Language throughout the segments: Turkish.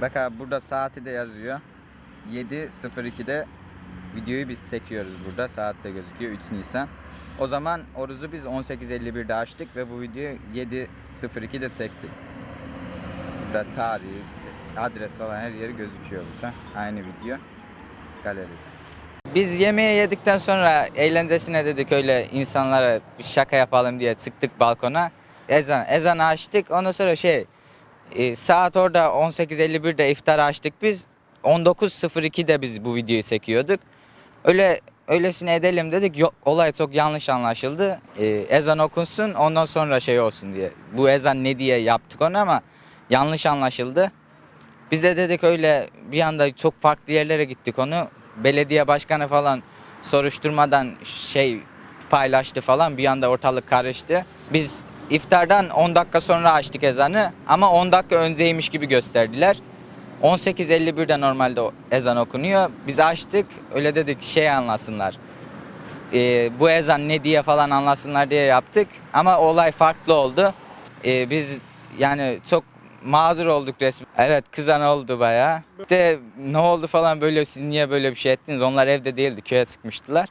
Bak abi burada saati de yazıyor. 7.02'de videoyu biz çekiyoruz burada. Saatte gözüküyor 3 Nisan. O zaman oruzu biz 18.51'de açtık ve bu videoyu 7.02'de çektik. Burada tarih, adres falan her yeri gözüküyor burada. Aynı video. Galeride. Biz yemeği yedikten sonra eğlencesine dedik öyle insanlara bir şaka yapalım diye çıktık balkona. Ezan, ezan açtık. Ondan sonra şey e, saat orada 18.51'de iftar açtık biz. 19.02'de biz bu videoyu çekiyorduk. Öyle öylesine edelim dedik. Yok, olay çok yanlış anlaşıldı. E, ezan okunsun ondan sonra şey olsun diye. Bu ezan ne diye yaptık onu ama yanlış anlaşıldı. Biz de dedik öyle bir anda çok farklı yerlere gittik onu. Belediye başkanı falan soruşturmadan şey paylaştı falan bir anda ortalık karıştı. Biz iftardan 10 dakika sonra açtık ezanı ama 10 dakika önceymiş gibi gösterdiler. 18.51'de normalde ezan okunuyor. Biz açtık öyle dedik şey anlasınlar. Ee, bu ezan ne diye falan anlasınlar diye yaptık. Ama olay farklı oldu. Ee, biz yani çok mağdur olduk resmen. Evet kızan oldu bayağı. De ne oldu falan böyle siz niye böyle bir şey ettiniz? Onlar evde değildi köye çıkmıştılar.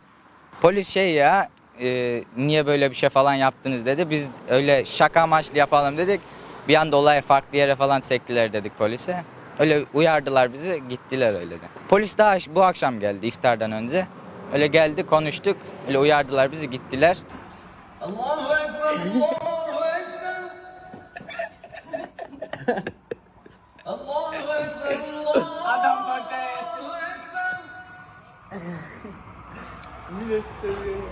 Polis şey ya e, niye böyle bir şey falan yaptınız dedi. Biz öyle şaka amaçlı yapalım dedik. Bir anda olay farklı yere falan çektiler dedik polise. Öyle uyardılar bizi gittiler öyle de. Polis daha bu akşam geldi iftardan önce. Öyle geldi konuştuk. Öyle uyardılar bizi gittiler. Allahu Ekber, Allahu Ekber. Allahu Ekber, Allahu Adam. Ekber. Eşhedü Millet seviyor.